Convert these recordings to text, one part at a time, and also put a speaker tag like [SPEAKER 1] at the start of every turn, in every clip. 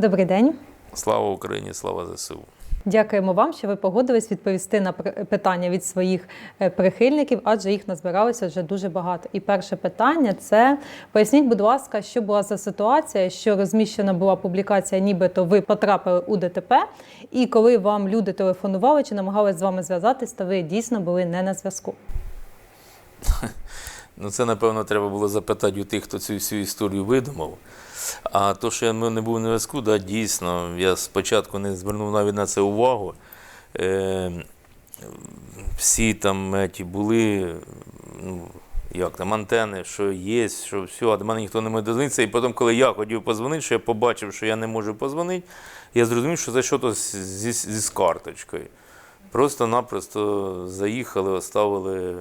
[SPEAKER 1] Добрий день.
[SPEAKER 2] Слава Україні, слава ЗСУ.
[SPEAKER 1] Дякуємо вам, що ви погодились відповісти на питання від своїх е, прихильників, адже їх назбиралося вже дуже багато. І перше питання це поясніть, будь ласка, що була за ситуація, що розміщена була публікація, нібито ви потрапили у ДТП, і коли вам люди телефонували чи намагалися з вами зв'язатись, то ви дійсно були не на зв'язку.
[SPEAKER 2] Ну, це, напевно, треба було запитати у тих, хто цю всю історію видумав. А то, що я не був на зв'язку, да, дійсно, я спочатку не звернув навіть на це увагу. Е, всі там ті були, ну, як там, антени, що є, що все, а до мене ніхто не може дозвонитися. І потім, коли я хотів позвонити, що я побачив, що я не можу позвонити, я зрозумів, що це щось зі, зі з карточкою. Просто-напросто заїхали, оставили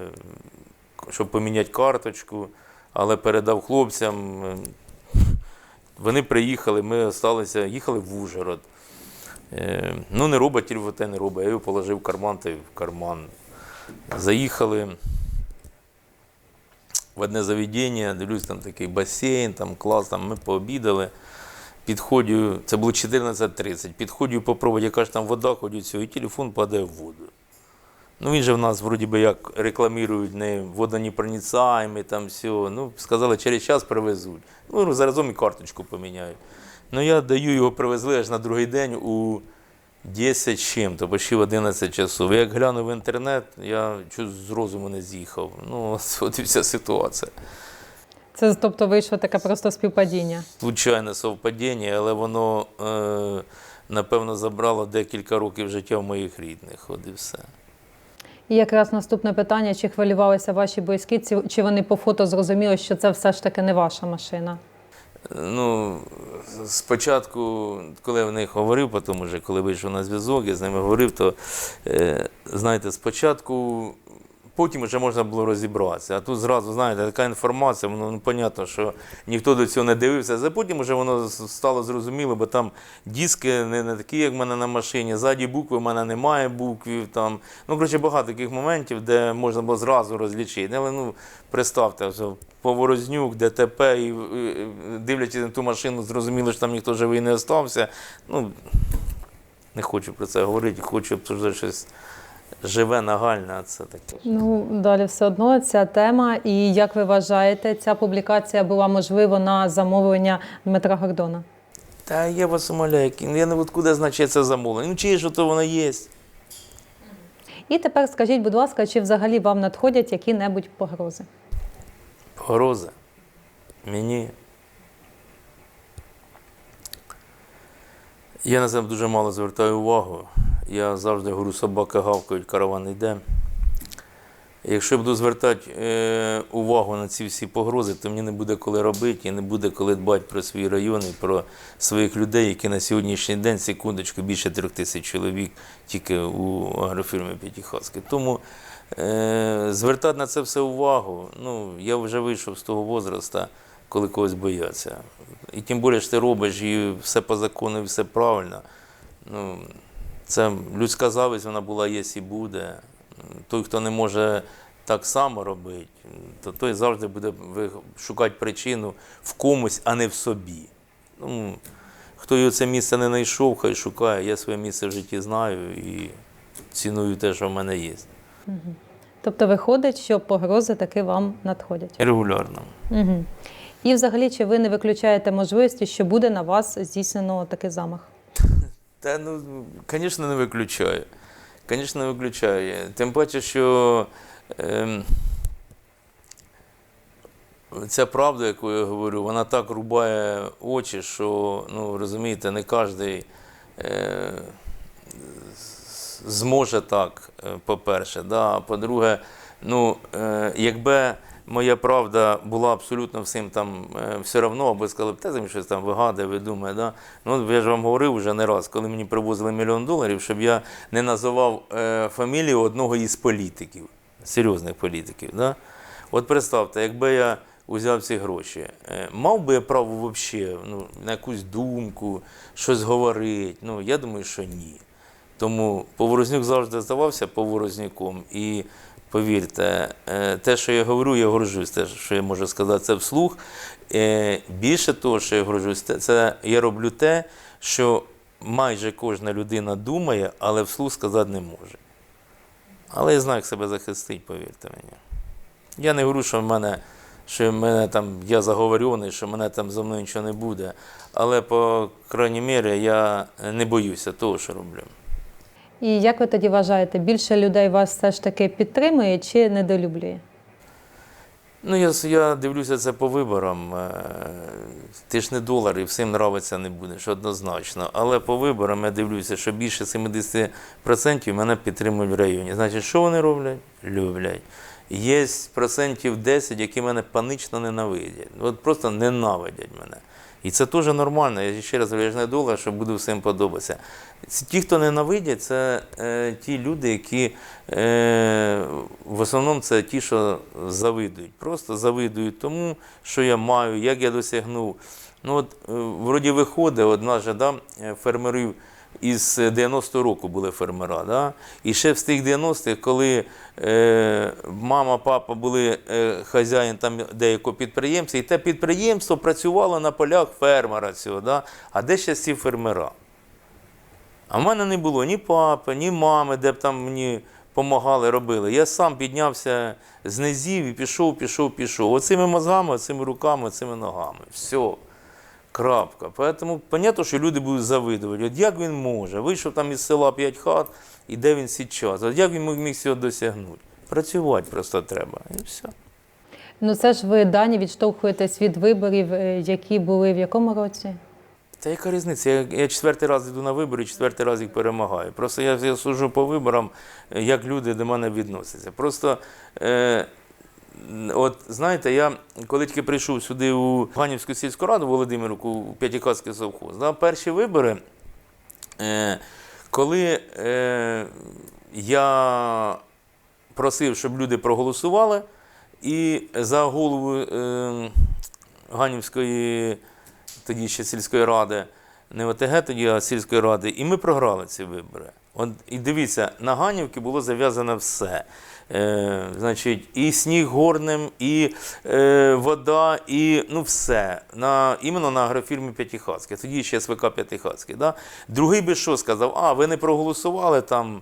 [SPEAKER 2] щоб поміняти карточку, але передав хлопцям. Вони приїхали, ми залишилися, їхали в Ужгород. Е, Ну, не робить, тільки те не робить. Я його положив в карман та в карман. Заїхали в одне заведення, дивлюсь, там такий басейн, там клас, там ми пообідали. Підходжу, це було 14.30, підходжу попробувати, яка ж там вода ходить, і телефон падає в воду. Ну, він же в нас вроді би як рекламують не водонепроницаємий, там все. Ну, сказали, через час привезуть. Ну, заразом і карточку поміняють. Ну, я даю його привезли аж на другий день у 10 чим-то, почти в 11 часов. Як глянув в інтернет, я щось з розуму не з'їхав. Ну, от, і вся ситуація.
[SPEAKER 1] Це тобто вийшло таке просто співпадіння.
[SPEAKER 2] Случайне совпадіння, але воно, е, напевно, забрало декілька років життя моїх рідних. От і все.
[SPEAKER 1] І якраз наступне питання: чи хвилювалися ваші близькі, чи вони по фото зрозуміли, що це все ж таки не ваша машина?
[SPEAKER 2] Ну, спочатку, коли я в них говорив, потім вже коли вийшов на зв'язок, я з ними говорив, то е, знаєте, спочатку, потім вже можна було розібратися. А тут зразу, знаєте, така інформація, воно ну, понятно, що ніхто до цього не дивився. А потім вже воно стало зрозуміло, бо там диски не, не такі, як в мене на машині, ззаді букви в мене немає буквів. Там. Ну, коротше, багато таких моментів, де можна було зразу розлічити. Але ну, представте, Поворознюк, ДТП, і, і, дивлячись на ту машину, зрозуміло, що там ніхто живий не остався. Ну, не хочу про це говорити, хочу обсуждати щось живе, нагальне, це таке.
[SPEAKER 1] Ну далі все одно ця тема. І як ви вважаєте, ця публікація була можливо на замовлення Дмитра Гордона?
[SPEAKER 2] Та я вас умоляю, я не откуда значить це замовлення. Ну, чиє ж то воно є?
[SPEAKER 1] І тепер скажіть, будь ласка, чи взагалі вам надходять які-небудь погрози?
[SPEAKER 2] Погроза. Мені. Я на це дуже мало звертаю увагу. Я завжди говорю, собака гавкають, караван йде. Якщо я буду звертати е, увагу на ці всі погрози, то мені не буде коли робити і не буде коли дбати про свій район і про своїх людей, які на сьогоднішній день, секундочку, більше трьох тисяч чоловік тільки у агрофірмі П'ятихатській. Тому е, звертати на це все увагу. Ну, я вже вийшов з того возраста, коли когось бояться. І тим більше ти робиш і все по закону, і все правильно. Ну, це людська зависть, вона була, є і буде. Той, хто не може так само робити, то той завжди буде шукати причину в комусь, а не в собі. Ну, хто його це місце не знайшов, хай шукає. Я своє місце в житті знаю і ціную те, що в мене є.
[SPEAKER 1] Тобто виходить, що погрози таки вам надходять.
[SPEAKER 2] Регулярно.
[SPEAKER 1] Угу. І взагалі, чи ви не виключаєте можливості, що буде на вас здійснено такий замах?
[SPEAKER 2] Та ну, звісно, не виключаю. Звісно, не виключаю. Тим паче, що ем, ця правда, яку я говорю, вона так рубає очі, що, ну, розумієте, не кожен е, зможе так, е, по-перше. Да? А по-друге, ну, е, якби моя правда була абсолютно всім там е, все одно, або сказали б, те за щось там вигадує, видумає. Да? Ну, я ж вам говорив вже не раз, коли мені привозили мільйон доларів, щоб я не називав е, фамілію одного із політиків, серйозних політиків. Да? От представте, якби я узяв ці гроші, е, мав би я право взагалі ну, на якусь думку, щось говорити? Ну, я думаю, що ні. Тому Поворознюк завжди здавався поворознюком. І повірте, е, те, що я говорю, я горжусь, те, що я можу сказати, це вслух. Е, Більше того, що я горжусь, це я роблю те, що майже кожна людина думає, але вслух сказати не може. Але я знаю, як себе захистить, повірте мені. Я не говорю, що в мене, що мене там, я заговорений, що мене там зо мною нічого не буде. Але, по крайній мірі, я не боюся того, що роблю.
[SPEAKER 1] І як ви тоді вважаєте, більше людей вас все ж таки підтримує чи недолюблює?
[SPEAKER 2] Ну, я, я дивлюся це по виборам. Е, Ти ж не долар і всім нравиться не будеш, однозначно. Але по виборам я дивлюся, що більше 70% мене підтримують в районі. Значить, що вони роблять? Люблять. Є процентів 10, які мене панично ненавидять. От просто ненавидять мене. І це теж нормально. Я ще раз говорю, я що буду всім подобатися. Ті, хто ненавидять, це е, ті люди, які е, в основному це ті, що завидують. Просто завидують тому, що я маю, як я досягнув. Ну от е, вроді виходить, одна ж да, е, фермерів із 90-го року були фермера. Да? І ще з тих 90-х, коли е, мама, папа були е, хазяїн там деякого підприємця, і те підприємство працювало на полях фермера цього. Да? А де ще ці фермера? А в мене не було ні папи, ні мами, де б там мені допомагали, робили. Я сам піднявся з низів і пішов, пішов, пішов. Оцими мозгами, оцими руками, оцими ногами. Все. Крапка. Поэтому понятно, що люди будуть завидувати. От як він може? Вийшов там із села п'ять хат, і де він зараз? От як він міг- цього досягнути? Працювати просто треба. І все.
[SPEAKER 1] Ну це ж ви дані відштовхуєтесь від виборів, е, які були в якому році?
[SPEAKER 2] Та яка різниця? Я, я четвертий раз йду на вибори, четвертий раз їх перемагаю. Просто я, я сужу по виборам, е, як люди до мене відносяться. Просто, е, от знаєте, я коли тільки прийшов сюди у Ганівську сільську раду Володимирку, у П'ятикатський совхоз, да, перші вибори, е, коли е, я просив, щоб люди проголосували, і за голову е, Ганівської тоді ще сільської ради, не ОТГ тоді, а сільської ради, і ми програли ці вибори. От, і дивіться, на Ганівці було зав'язано все. Е, значить, і сніг горним, і е, вода, і ну все. На, іменно на агрофірмі П'ятихатське, тоді ще СВК П'ятихатське. Да? Другий би що сказав, а ви не проголосували там,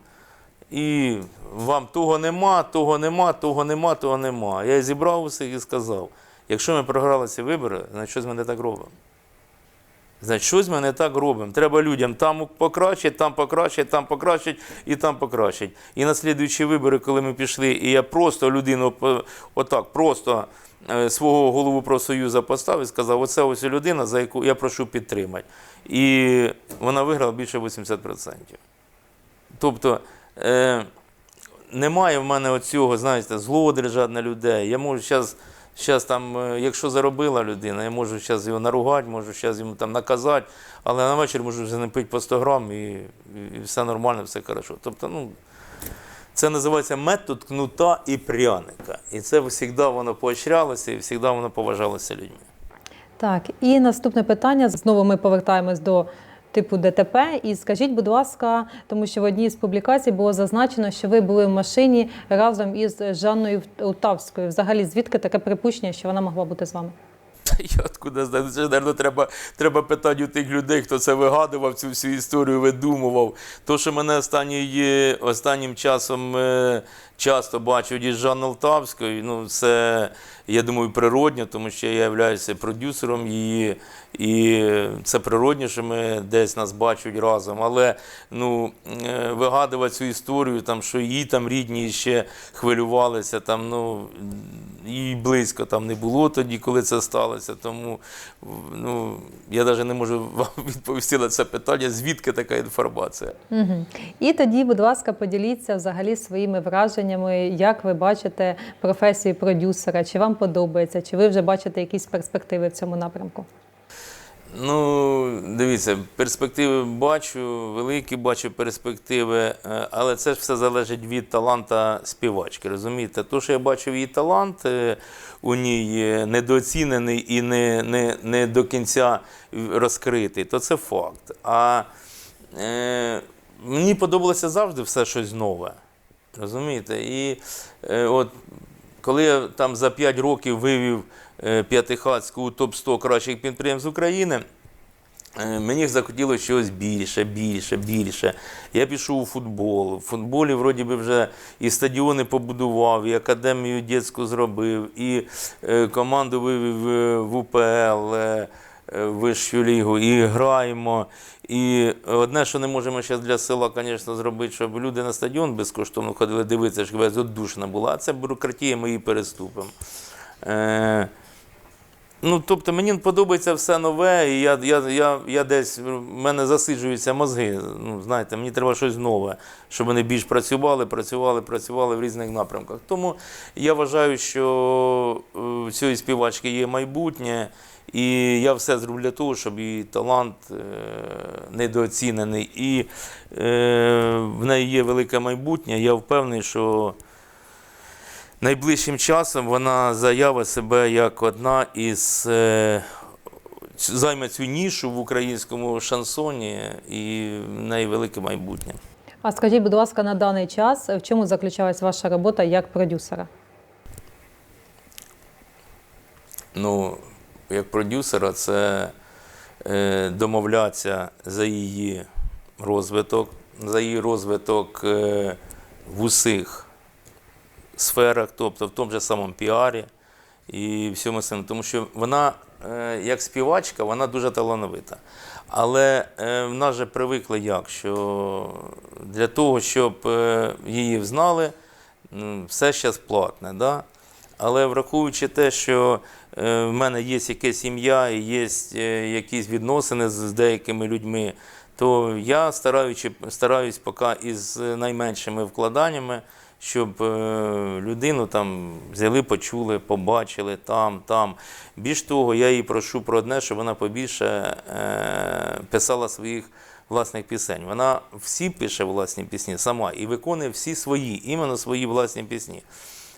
[SPEAKER 2] і вам того нема, того нема, того нема, того нема. Я зібрав усіх і сказав, якщо ми програли ці вибори, значить щось ми не так робимо. Значить, щось ми не так робимо. Треба людям там покращити, там покращити, там покращити і там покращити. І на слідуючі вибори, коли ми пішли, і я просто людину отак, просто е, свого голову профсоюзу поставив і сказав, оце ось людина, за яку я прошу підтримати. І вона виграла більше 80%. Тобто е, немає в мене оцього, знаєте, злого держати на людей. Я можу зараз, зараз там, е, якщо заробила людина, я можу зараз його наругати, можу зараз йому там наказати, але на вечір можу вже не пити по 100 грам і, і все нормально, все хорошо. Тобто, ну, це називається метод кнута і пряника. І це завжди воно поощрялося і завжди воно поважалося людьми.
[SPEAKER 1] Так, і наступне питання. Знову ми повертаємось до типу ДТП. І скажіть, будь ласка, тому що в одній з публікацій було зазначено, що ви були в машині разом із Жанною Утавською. Взагалі, звідки таке припущення, що вона могла бути з вами?
[SPEAKER 2] Я откуда знаю? Це, наверно, треба, треба питати у тих людей, хто це вигадував, цю всю історію видумував. То, що мене останній, останнім часом е, часто бачать із Жанни Лтавською, ну, це, я думаю, природньо, тому що я являюся продюсером її, і це природньо, що ми десь нас бачать разом. Але ну, е, вигадувати цю історію, там, що її там рідні ще хвилювалися, там, ну, і близько там не було тоді, коли це сталося. Тому ну, я навіть не можу вам відповісти на це питання, звідки така інформація.
[SPEAKER 1] Угу. І тоді, будь ласка, поділіться взагалі своїми враженнями, як ви бачите професію продюсера, чи вам подобається, чи ви вже бачите якісь перспективи в цьому напрямку?
[SPEAKER 2] Ну, дивіться, перспективи бачу, великі бачу перспективи, е, але це ж все залежить від таланта співачки. Розумієте? То, що я бачив її талант е, у ній недооцінений і не, не, не до кінця розкритий, то це факт. А е, мені подобалося завжди все щось нове. Розумієте? І е, от коли я там за 5 років вивів е, П'ятихатську у топ-100 кращих підприємств України, Е, Мені захотілося щось більше, більше, більше. Я пішов у футбол. В футболі вроді би вже і стадіони побудував, і академію дитячу зробив, і е, команду вивів в УПЛ, вищу лігу, і граємо. І одне, що не можемо зараз для села, звісно, зробити, щоб люди на стадіон безкоштовно ходили дивитися, щоб весь одушна була. А це бюрократія, ми її переступимо. Ну, тобто мені подобається все нове, і я, я, я, я десь в мене засиджуються мозги. Ну, знаєте, мені треба щось нове, щоб вони більш працювали, працювали, працювали в різних напрямках. Тому я вважаю, що е, в цієї співачки є майбутнє, і я все зроблю для того, щоб її талант е, недооцінений. І е, в неї є велике майбутнє. Я впевнений, що найближчим часом вона заявить себе як одна із е, займе цю нішу в українському шансоні, і в неї велике майбутнє.
[SPEAKER 1] А скажіть, будь ласка, на даний час в чому заключалась ваша робота як продюсера?
[SPEAKER 2] Ну, як продюсера, це е, домовлятися за її розвиток, за її розвиток е, в усіх сферах, тобто в тому же самому піарі і всьому цьому. Тому що вона, е, як співачка, вона дуже талановита. Але е, в нас же привикли як, що для того, щоб е, її взнали, все зараз платне. Да? Але враховуючи те, що в мене є якась сім'я і є якісь відносини з деякими людьми, то я стараюсь поки із найменшими вкладаннями, щоб е, людину там взяли, почули, побачили там, там. Більш того, я її прошу про одне, щоб вона побільше е, писала своїх власних пісень. Вона всі пише власні пісні сама і виконує всі свої, іменно свої власні пісні.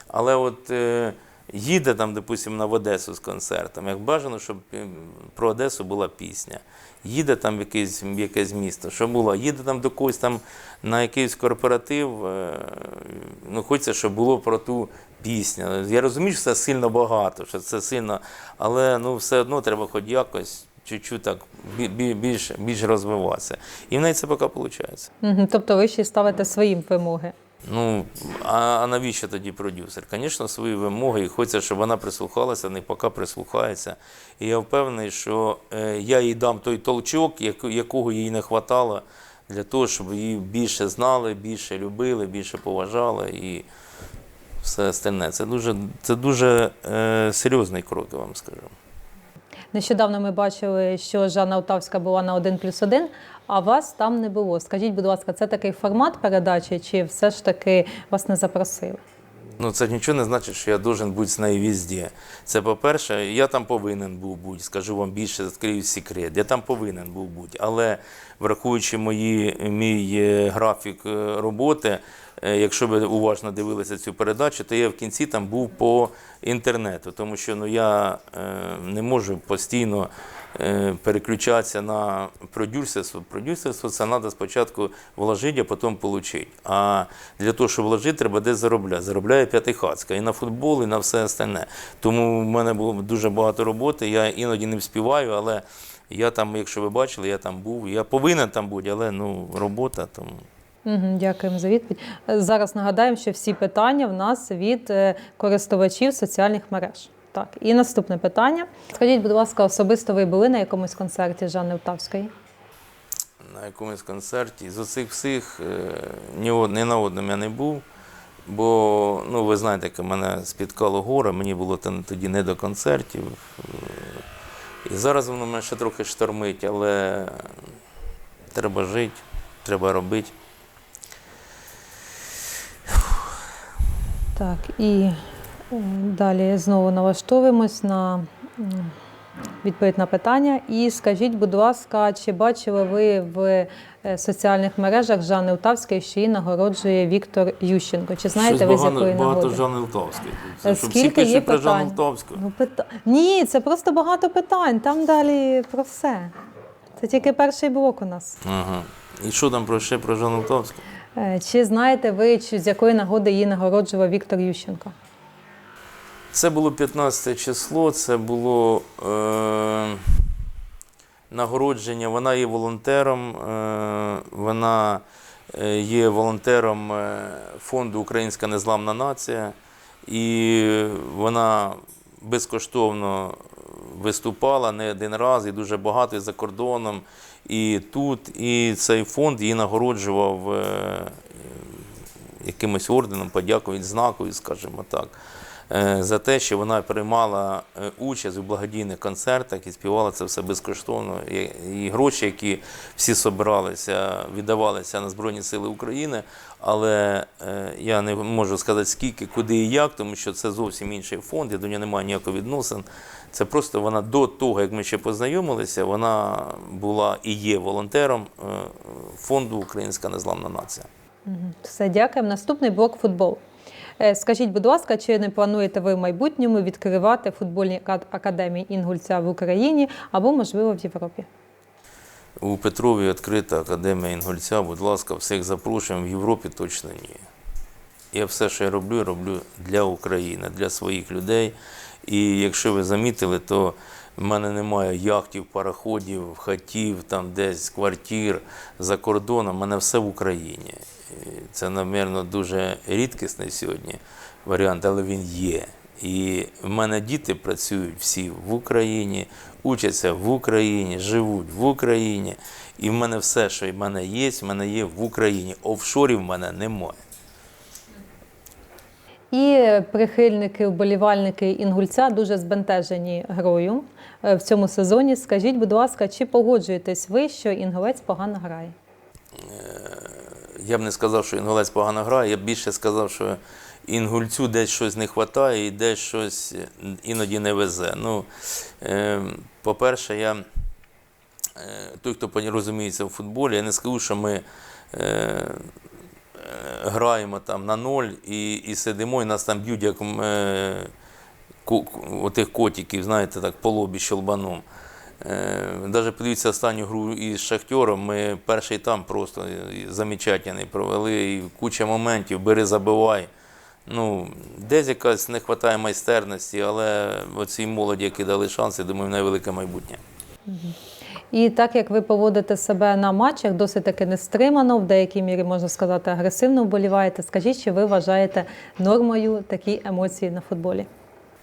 [SPEAKER 2] Але от е, їде там, допустимо, на в Одесу з концертом, як бажано, щоб про Одесу була пісня. Їде там в якесь, якесь місто, що було, їде там до когось там на якийсь корпоратив, е, ну хочеться, щоб було про ту пісню. Я розумію, що це сильно багато, що це сильно, але ну, все одно треба хоч якось чуть-чуть так бі- бі- більш, більш розвиватися. І в неї це поки виходить.
[SPEAKER 1] Тобто ви ще ставите свої вимоги.
[SPEAKER 2] Ну, а, навіщо тоді продюсер? Звісно, свої вимоги, і хочеться, щоб вона прислухалася, не поки прислухається. І я впевнений, що е, я їй дам той толчок, як, якого їй не вистачало, для того, щоб її більше знали, більше любили, більше поважали і все остальне. Це дуже, це дуже е, серйозний крок, я вам скажу.
[SPEAKER 1] Нещодавно ми бачили, що Жанна Отавська була на 1 плюс 1, а вас там не було. Скажіть, будь ласка, це такий формат передачі, чи все ж таки вас не запросили?
[SPEAKER 2] Ну, це нічого не значить, що я должен бути з нею везде. Це по-перше, я там повинен був бути, скажу вам більше, відкрию секрет. Я там повинен був бути. Але враховуючи мої, мій е, графік е, роботи, якщо ви уважно дивилися цю передачу, то я в кінці там був по інтернету, тому що ну, я е, не можу постійно е, переключатися на продюсерство. Продюсерство це треба спочатку вложити, а потім отримати. А для того, щоб вложити, треба десь заробляти. Заробляє п'ятихатська і на футбол, і на все остальне. Тому в мене було дуже багато роботи. Я іноді не вспіваю, але я там, якщо ви бачили, я там був. Я повинен там бути, але ну, робота тому.
[SPEAKER 1] Дякуємо за відповідь. Е, Зараз нагадаємо, що всі питання в нас від е, користувачів соціальних мереж. Так, і наступне питання. Скажіть, будь ласка, особисто ви були на якомусь концерті Жанни Отавської?
[SPEAKER 2] на якомусь концерті. З оцих всіх е, ні, на одному я не був. Бо, ну, ви знаєте, яке мене спіткало горе, мені було тоді не до концертів. І зараз воно мене ще трохи штормить, але треба жити, треба робити.
[SPEAKER 1] Так, і е, далі знову налаштовуємось на відповідь на питання. І скажіть, будь ласка, чи бачили ви в е, соціальних мережах Жанни Утавської, що її нагороджує Віктор Ющенко? Чи знаєте
[SPEAKER 2] Щось
[SPEAKER 1] ви з
[SPEAKER 2] багато,
[SPEAKER 1] якої
[SPEAKER 2] багато
[SPEAKER 1] нагоди?
[SPEAKER 2] Жанни Лтавської.
[SPEAKER 1] Е,
[SPEAKER 2] Щоб всі
[SPEAKER 1] скільки є
[SPEAKER 2] пишуть про Жанну? Лтавську.
[SPEAKER 1] Ну, пита... Ні, це просто багато питань. Там далі про все. Це тільки перший блок у нас.
[SPEAKER 2] Ага. І що там про ще про Жанну Лтавську?
[SPEAKER 1] Е, Чи знаєте ви, чи з якої нагоди її нагороджував Віктор Ющенко?
[SPEAKER 2] Це було 15 число, це було е, нагородження. Вона є волонтером, е, вона е, є волонтером е, фонду Українська Незламна Нація, і вона безкоштовно виступала не один раз і дуже багато і за кордоном. І тут, і цей фонд її нагороджував е, якимось орденом, подякою, відзнакою, скажімо так, за те, що вона приймала е, участь у благодійних концертах і співала це все безкоштовно. І, гроші, які всі собиралися, віддавалися на Збройні Сили України. Але е, я не можу сказати скільки, куди і як, тому що це зовсім інший фонд, я до нього немає ніякого відносин. Це просто вона до того, як ми ще познайомилися, вона була і є волонтером е, фонду Українська Незламна Нація.
[SPEAKER 1] Все, дякуємо. Наступний блок футбол. Е, Скажіть, будь ласка, чи не плануєте ви в майбутньому відкривати футбольні академії Інгульця в Україні або, можливо, в Європі?
[SPEAKER 2] У Петрові відкрита академія Інгульця. Будь ласка, всіх запрошуємо. В Європі точно ні. Я все, що я роблю, роблю для України, для своїх людей. І якщо ви замітили, то в мене немає яхтів, пароходів, хатів, там десь квартир за кордоном. У мене все в Україні. Це, напевно, дуже рідкісний сьогодні варіант, але він є. І в мене діти працюють всі в Україні, учаться в Україні, живуть в Україні. І в мене все, що в мене є, в мене є в Україні. Офшорів в мене немає.
[SPEAKER 1] І прихильники, вболівальники Інгульця дуже збентежені грою е, в цьому сезоні. Скажіть, будь ласка, чи погоджуєтесь ви, що інгулець погано грає?
[SPEAKER 2] Я б не сказав, що інгулець погано грає, я б більше сказав, що інгульцю десь щось не вистачає і десь щось іноді не везе. Ну, е, по-перше, я, е, той, хто розуміється в футболі, я не скажу, що ми е, граємо там на ноль і, і сидимо, і нас там б'ють, як е, ко- отих котиків, знаєте, так, по лобі щелбаном. Навіть подивіться останню гру із Шахтером, ми перший там просто і замечательний провели, і куча моментів, бери, забивай. Ну, десь якась не вистачає майстерності, але оцій молоді, які дали шанси, думаю, найвелике майбутнє.
[SPEAKER 1] І так як ви поводите себе на матчах, досить таки нестримано, в деякій мірі можна сказати, агресивно вболіваєте. Скажіть, чи ви вважаєте нормою такі емоції на футболі?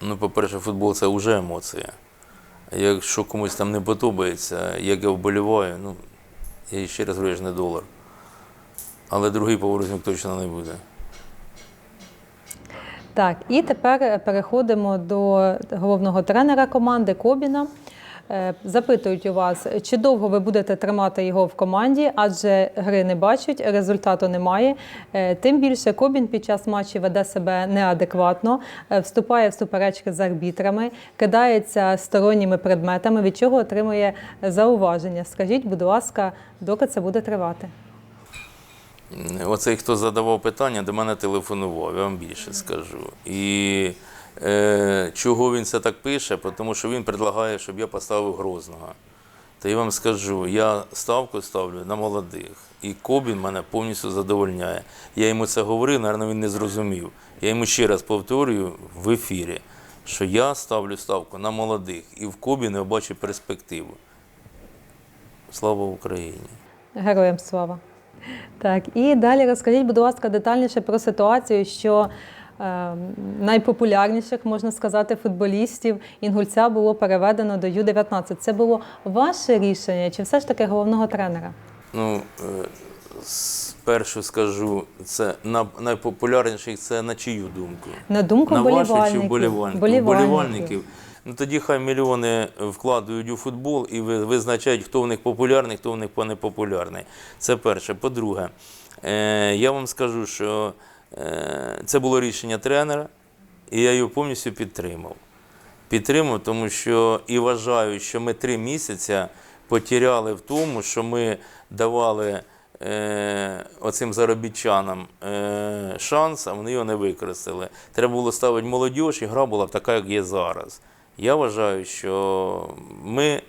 [SPEAKER 2] Ну, по-перше, футбол це вже емоція. Якщо комусь там не подобається, як я вболіваю, ну, я ще раз говорю, я ж не долар. Але другий поворотник точно не буде.
[SPEAKER 1] Так, і тепер переходимо до головного тренера команди Кобіна. Е, Запитують у вас, чи довго ви будете тримати його в команді, адже гри не бачать, результату немає. Е, Тим більше Кобін під час матчів веде себе неадекватно, е, вступає в суперечки з арбітрами, кидається сторонніми предметами, від чого отримує зауваження. Скажіть, будь ласка, доки це буде тривати?
[SPEAKER 2] Оцей, хто задавав питання, до мене телефонував, я вам більше скажу. І чого він це так пише? Тому що він предлагає, щоб я поставив Грозного. Та я вам скажу, я ставку ставлю на молодих. І Кобін мене повністю задовольняє. Я йому це говорив, мабуть, він не зрозумів. Я йому ще раз повторюю в ефірі, що я ставлю ставку на молодих і в Кобіні я бачу перспективу. Слава Україні!
[SPEAKER 1] Героям слава. Так, і далі розкажіть, будь ласка, детальніше про ситуацію, що е, найпопулярніших, можна сказати, футболістів Інгульця було переведено до Ю-19. Це було ваше рішення чи все ж таки головного тренера?
[SPEAKER 2] Ну, е, спершу скажу, це на найпопулярніших це на чию думку?
[SPEAKER 1] На думку
[SPEAKER 2] на вашу чи
[SPEAKER 1] вболівальників.
[SPEAKER 2] Вболівальників. Ну тоді хай мільйони вкладають у футбол і визначають, хто в них популярний, хто в них непопулярний. Це перше. По-друге, е, я вам скажу, що це було рішення тренера, і я його повністю підтримав. Підтримав, тому що і вважаю, що ми три місяці потеряли в тому, що ми давали е, оцим заробітчанам е, шанс, а вони його не використали. Треба було ставити молодіж, і гра була така, як є зараз. Я вважаю, що ми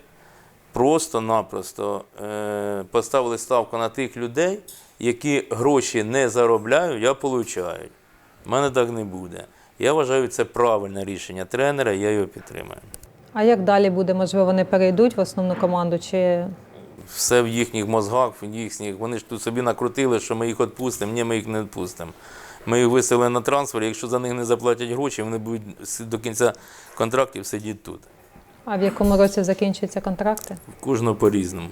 [SPEAKER 2] просто-напросто е, поставили ставку на тих людей, які гроші не заробляють, а получають. У мене так не буде. Я вважаю, це правильне рішення тренера, я його підтримую.
[SPEAKER 1] А як далі буде? Можливо, вони перейдуть в основну команду? Чи
[SPEAKER 2] Все в їхніх мозгах, в їхніх. Вони ж тут собі накрутили, що ми їх відпустимо. Ні, ми їх не відпустимо. Ми їх виселили на трансфер, якщо за них не заплатять гроші, вони будуть до кінця контрактів сидіти тут.
[SPEAKER 1] а в якому році закінчуються контракти?
[SPEAKER 2] Кожного по-різному.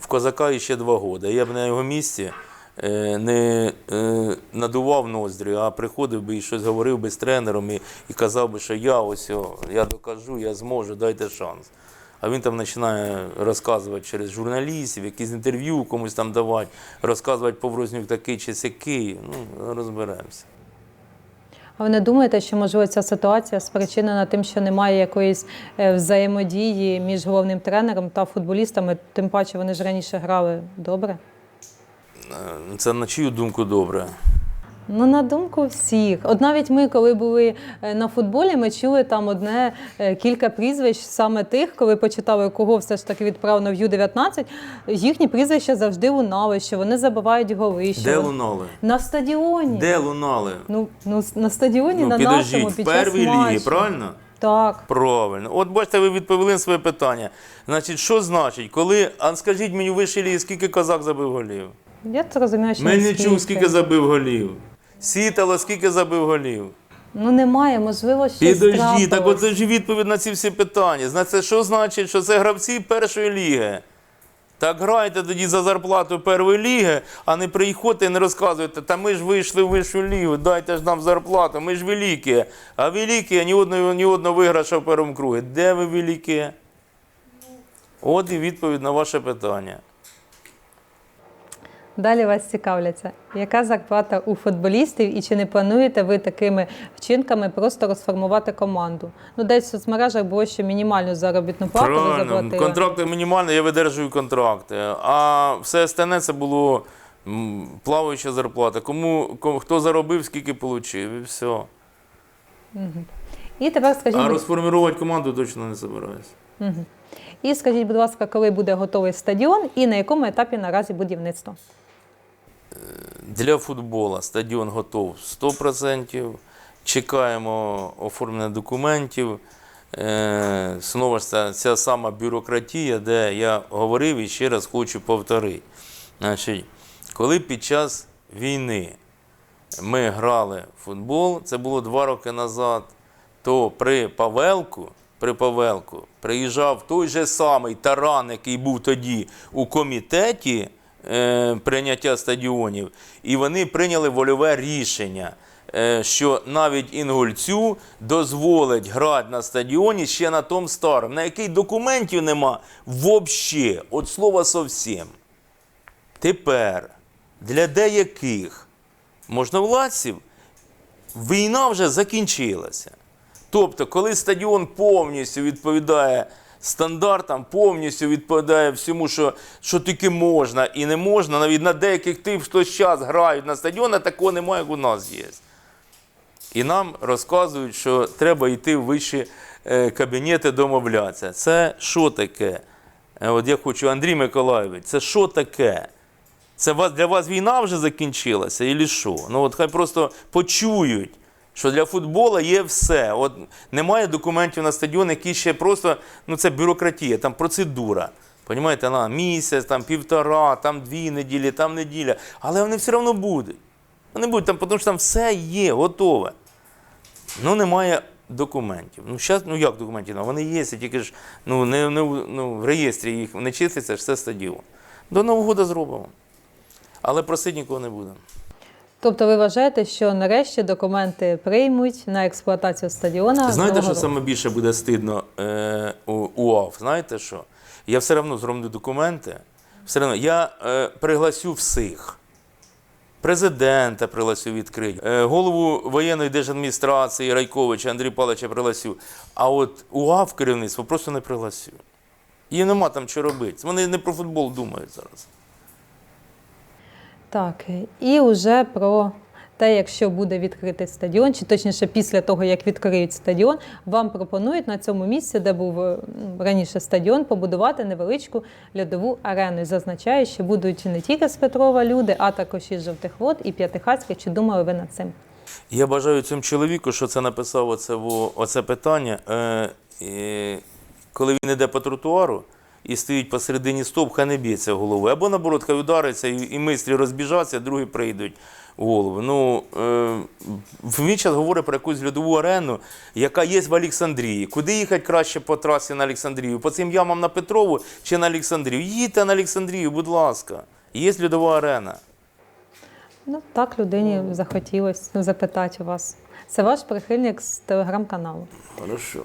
[SPEAKER 2] В козака ще два роки. Я б на його місці не е, надував ноздрі, а приходив би і щось говорив би з тренером і, і казав би, що я ось, я докажу, я зможу, дайте шанс. А він там починає розказувати через журналістів, якісь інтерв'ю комусь там давати, розказувати Поврознюк такий чи сякий. Ну, розберемося.
[SPEAKER 1] А ви не думаєте, що можливо ця ситуація спричинена тим, що немає якоїсь е, взаємодії між головним тренером та футболістами? Тим паче вони ж раніше грали добре?
[SPEAKER 2] Е, Це на чию думку добре.
[SPEAKER 1] Ну, на думку всіх. От навіть ми, коли були е, на футболі, ми чули там одне е, кілька прізвищ саме тих, коли почитали, кого все ж таки відправлено в Ю-19, їхні прізвища завжди лунали, що вони забивають голи. Що
[SPEAKER 2] Де
[SPEAKER 1] вони-
[SPEAKER 2] лунали?
[SPEAKER 1] На стадіоні.
[SPEAKER 2] Де лунали?
[SPEAKER 1] Ну, ну, на стадіоні,
[SPEAKER 2] Ну,
[SPEAKER 1] на нашому, під час
[SPEAKER 2] первій лігі,
[SPEAKER 1] матчу.
[SPEAKER 2] правильно?
[SPEAKER 1] Так.
[SPEAKER 2] Правильно. От бачите, ви відповіли на своє питання. Значить, що значить, коли, а скажіть мені, в вищій лігі, скільки козак забив голів?
[SPEAKER 1] Я це розумію, що
[SPEAKER 2] Мельничук
[SPEAKER 1] наскільки.
[SPEAKER 2] скільки забив голів? Сітало скільки забив голів?
[SPEAKER 1] Ну немає, можливо, щось
[SPEAKER 2] Підожди, так
[SPEAKER 1] трапилось.
[SPEAKER 2] оце ж відповідь на ці всі питання. Знаєте, що значить, що це гравці першої ліги? Так грайте тоді за зарплату першої ліги, а не приходьте і не розказуйте, та ми ж вийшли в вищу лігу, дайте ж нам зарплату, ми ж великі. А великі ні одного, ні одного виграша в першому кругі. Де ви великі? От і відповідь на ваше питання.
[SPEAKER 1] Далі вас цікавляться, яка зарплата у футболістів і чи не плануєте ви такими вчинками просто розформувати команду? Ну, десь в соцмережах було, що мінімальну заробітну плату ви
[SPEAKER 2] Правильно,
[SPEAKER 1] заплатили.
[SPEAKER 2] контракти мінімальні, я видержую контракти. А все остальне це було плаваюча зарплата. Кому, хто заробив, скільки отримав, і все.
[SPEAKER 1] І тепер скажіть,
[SPEAKER 2] А розформувати команду точно не збираюся.
[SPEAKER 1] і скажіть, будь ласка, коли буде готовий стадіон і на якому етапі наразі будівництво?
[SPEAKER 2] Для футболу стадіон готов 100%. Чекаємо оформлення документів. Е, знову ж ця, сама бюрократія, де я говорив і ще раз хочу повторити. Значить, коли під час війни ми грали в футбол, це було два роки назад, то при Павелку, при Павелку приїжджав той же самий Таран, який був тоді у комітеті прийняття стадіонів, і вони прийняли вольове рішення. е, Що навіть інгульцю дозволить грати на стадіоні ще на тому старому, на який документів нема взагалі, от слова совсем. Тепер для деяких можновладців війна вже закінчилася. Тобто, коли стадіон повністю відповідає стандартам, повністю відповідає всьому, що, що тільки можна і не можна, навіть на деяких тих, хто зараз грають на стадіонах, такого немає, як у нас є. І нам розказують, що треба йти в вищі е, кабінети домовлятися. Це що таке? Е, От я хочу, Андрій Миколайович, це що таке? Це для вас війна вже закінчилася, і що? Ну от хай просто почують, що для футболу є все. От немає документів на стадіон, які ще просто, ну це бюрократія, там процедура. Понімаєте, на місяць, там півтора, там дві неділі, там неділя. Але вони все одно будуть. Вони будуть там, тому що там все є, готове. Ну, немає документів. Ну, щас, ну як документів? Ну, вони є, тільки ж ну, не, не, ну, в реєстрі їх не числиться, ж це стадіон. До Нового року зробимо. Але просити нікого не будемо.
[SPEAKER 1] Тобто ви вважаєте, що нарешті документи приймуть на експлуатацію стадіона?
[SPEAKER 2] Знаєте, що
[SPEAKER 1] року?
[SPEAKER 2] саме більше буде стидно е, у УАВ? Знаєте що? Я все одно зроблю документи. Все одно я е, пригласю всіх. Президента пригласю відкрити, е, голову воєнної держадміністрації Райковича Андрій Павловича пригласю. А от УАВ керівництво просто не пригласю. Їм нема там що робити. Вони не про футбол думають зараз.
[SPEAKER 1] Так, і вже про те, якщо буде відкритий стадіон, чи точніше після того, як відкриють стадіон, вам пропонують на цьому місці, де був раніше стадіон, побудувати невеличку льодову арену. І Зазначаю, що будуть не тільки з Петрова люди, а також із Жовтих Вод і П'ятихатських. Чи думали ви над цим?
[SPEAKER 2] Я бажаю цьому чоловіку, що це написав оце, оце питання. Е, коли він йде по тротуару і стоїть посередині стовп, хай не б'ється головою. Або наоборот, хай удариться і, і мислі розбіжаться, другі прийдуть в голову. Ну, е, він час говорить про якусь льодову арену, яка є в Олександрії. Куди їхати краще по трасі на Олександрію? По цим ямам на Петрову чи на Олександрію? Їдьте на Олександрію, будь ласка. Є льодова арена.
[SPEAKER 1] Ну, так людині захотілося запитати у вас. Це ваш прихильник з телеграм-каналу.
[SPEAKER 2] Хорошо.